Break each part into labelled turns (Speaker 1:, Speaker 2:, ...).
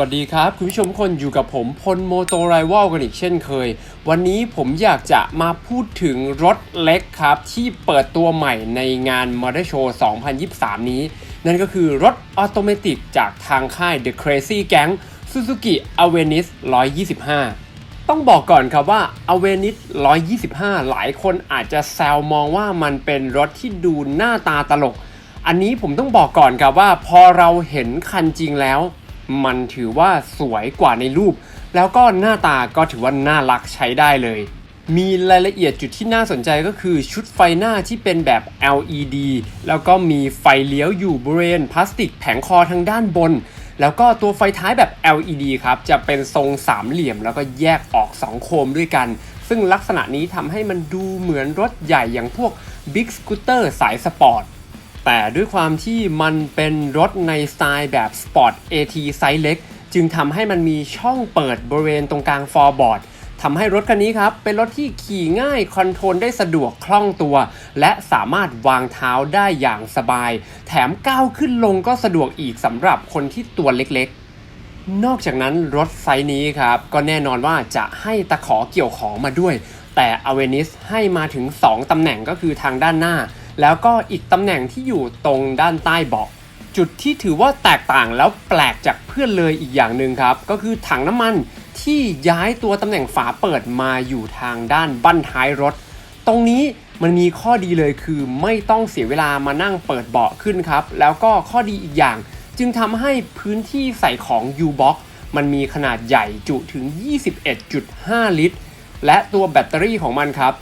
Speaker 1: วัสดีครับ คุณผู้ชมทุกคนอยู่กับผมพลโมโตไรวอลกันอีกเช่นเคย วันนี้ผมอยากจะมาพูดถึงรถเล็กครับ ที่เปิดตัวใหม่ในงาน m o t o r Show 2023 นี้ นั่นก็คือรถออโตเมติกจากทางค่าย The Crazy Gang Suzuki a v e n i s 125 ต้องบอกก่อนครับว่า a v e n i s 125 หลายคนอาจจะแซวมองว่ามันเป็นรถที่ดูหน้าตาตลก อันนี้ผมต้องบอกก่อนครับว่าพอเราเห็นคันจริงแล้ว มันถือว่าสวยกว่าในรูป แล้วก็หน้าตาก็ถือว่าน่ารักใช้ได้เลย มีรายละเอียดจุดที่น่าสนใจก็คือชุดไฟหน้าที่เป็นแบบ LED แล้วก็มีไฟเลี้ยวอยู่บริเวณพลาสติกแผงคอทางด้านบน แล้วก็ตัวไฟท้ายแบบ LED ครับ จะเป็นทรงสามเหลี่ยม แล้วก็แยกออก 2 โคมด้วยกัน ซึ่งลักษณะนี้ทำให้มันดูเหมือนรถใหญ่อย่างพวก Big Scooter สายสปอร์ต แต่ด้วยความที่มันเป็นรถในสไตล์แบบ Sport AT ไซส์เล็ก จึงทำให้มันมีช่องเปิดบริเวณตรงกลางฟอร์บอร์ดทำให้รถคันนี้ครับ เป็นรถที่ขี่ง่ายคอนโทรลได้สะดวกคล่องตัว และสามารถวางเท้าได้อย่างสบาย แถมก้าวขึ้นลงก็สะดวกอีกสำหรับคนที่ตัวเล็กๆ นอกจากนั้นรถไซส์นี้ครับ ก็แน่นอนว่าจะให้ตะขอเกี่ยวของมาด้วย แต่ a v e n i s ให้มาถึง 2ตำแหน่งก็คือทางด้านหน้า แล้วก็อีกตำแหน่งที่อยู่ตรงด้านใต้เบาะจุดที่ถือว่าแตกต่างแล้วแปลกจากเพื่อนเลยอีกอย่างหนึ่งครับ ก็คือถังน้ำมันที่ย้ายตัวตำแหน่งฝาเปิดมาอยู่ทางด้านบั้นท้ายรถ ตรงนี้มันมีข้อดีเลยคือไม่ต้องเสียเวลามานั่งเปิดเบาะขึ้นครับ แล้วก็ข้อดีอีกอย่าง จึงทำให้พื้นที่ใส่ของ U-Box มันมีขนาดใหญ่จุถึง 21.5 ลิตร และตัวแบตเตอรี่ของมันครับ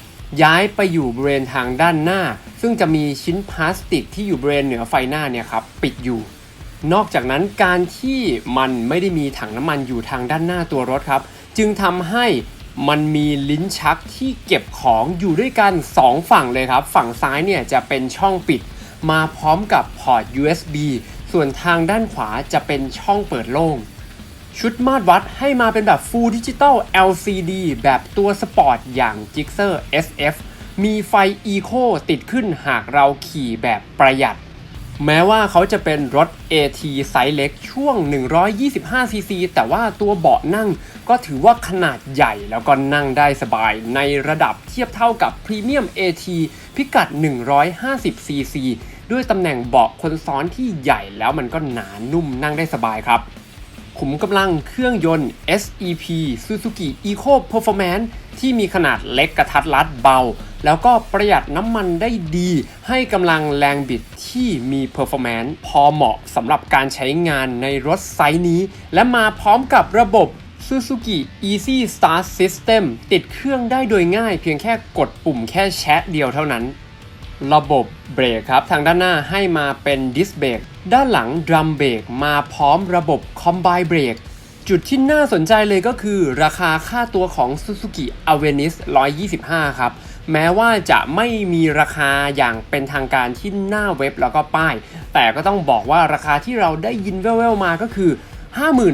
Speaker 1: ย้ายไปอยู่บริเวณทางด้านหน้า ซึ่งจะมีชิ้นพลาสติกที่อยู่บริเวณเหนือไฟหน้าเนี่ยครับปิดอยู่ นอกจากนั้นการที่มันไม่ได้มีถังน้ำมันอยู่ทางด้านหน้าตัวรถครับ จึงทำให้มันมีลิ้นชักที่เก็บของอยู่ด้วยกัน 2 ฝั่งเลยครับ ฝั่งซ้ายเนี่ยจะเป็นช่องปิด มาพร้อมกับพอร์ต USB ส่วนทางด้านขวาจะเป็นช่องเปิดโล่ง ชุดมาตรวัดให้มาเป็นแบบ Full Digital LCD แบบตัวสปอร์ตอย่าง Gixxer SF มีไฟ Eco ติดขึ้นหากเราขี่แบบประหยัด แม้ว่าเขาจะเป็นรถ AT ไซส์เล็กช่วง 125cc แต่ว่าตัวเบาะนั่งก็ถือว่าขนาดใหญ่แล้วก็นั่งได้สบายในระดับเทียบเท่ากับ Premium AT พิกัด 150cc ด้วยตำแหน่งเบาะคนซ้อนที่ใหญ่แล้วมันก็หนานุ่มนั่งได้สบายครับ ขุมกำลังเครื่องยนต์ SEP Suzuki Eco Performance ที่มีขนาดเล็กกระทัดรัดเบา แล้วก็ประหยัดน้ำมันได้ดี ให้กำลังแรงบิดที่มี Performance พอเหมาะสำหรับการใช้งานในรถไซส์นี้ และมาพร้อมกับระบบ Suzuki Easy Start System ติดเครื่องได้โดยง่ายเพียงแค่กดปุ่มแค่แชะเดียวเท่านั้น ระบบเบรกครับ ทางด้านหน้าให้มาเป็นดิสเบรกด้านหลังดรัมเบรกมาพร้อมระบบคอมไบเบรกจุดที่น่าสนใจเลยก็คือราคาค่าตัวของ Suzuki a v e n i s 125 ครับ แม้ว่าจะไม่มีราคาอย่างเป็นทางการที่หน้าเว็บแล้วก็ป้าย แต่ก็ต้องบอกว่าราคาที่เราได้ยินแว่วๆมาก็คือ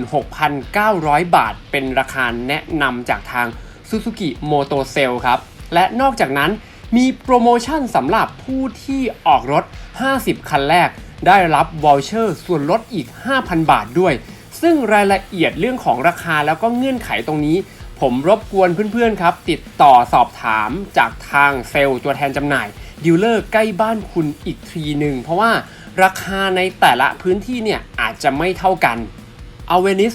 Speaker 1: 56,900 บาท เป็นราคาแนะนำจากทาง Suzuki Moto Sale ครับ และนอกจากนั้น มีโปรโมชั่นสำหรับผู้ที่ออกรถ 50 คันแรก ได้รับวอลเชอร์ส่วนลดอีก 5,000 บาทด้วย ซึ่งรายละเอียดเรื่องของราคาแล้วก็เงื่อนไขตรงนี้ ผมรบกวนเพื่อนๆครับ ติดต่อสอบถามจากทางเซลล์ตัวแทนจำหน่ายดีลเลอร์ใกล้บ้านคุณอีกทีหนึ่ง เพราะว่าราคาในแต่ละพื้นที่เนี่ยอาจจะไม่เท่ากัน a v e n i s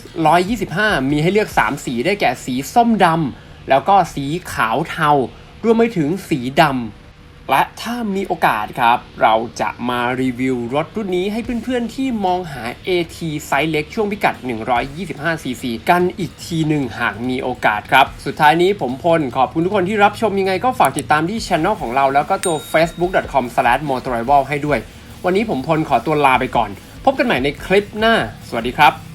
Speaker 1: 125 มีให้เลือก 3 สีได้แก่สีส้มดำแล้วก็สีขาวเทา รวมไปถึงสีดำและถ้ามีโอกาสครับ เราจะมารีวิวรถรุ่นนี้ให้เพื่อนๆที่มองหา AT ไซส์เล็กช่วงพิกัด 125cc กันอีกทีหนึ่งหากมีโอกาสครับ สุดท้ายนี้ผมพล ขอบคุณทุกคนที่รับชมยังไงก็ฝากติดตามที่ช anel ของเราแล้วก็ตัว facebook.com/motorival ให้ด้วย วันนี้ผมพลขอตัวลาไปก่อน พบกันใหม่ในคลิปหน้า สวัสดีครับ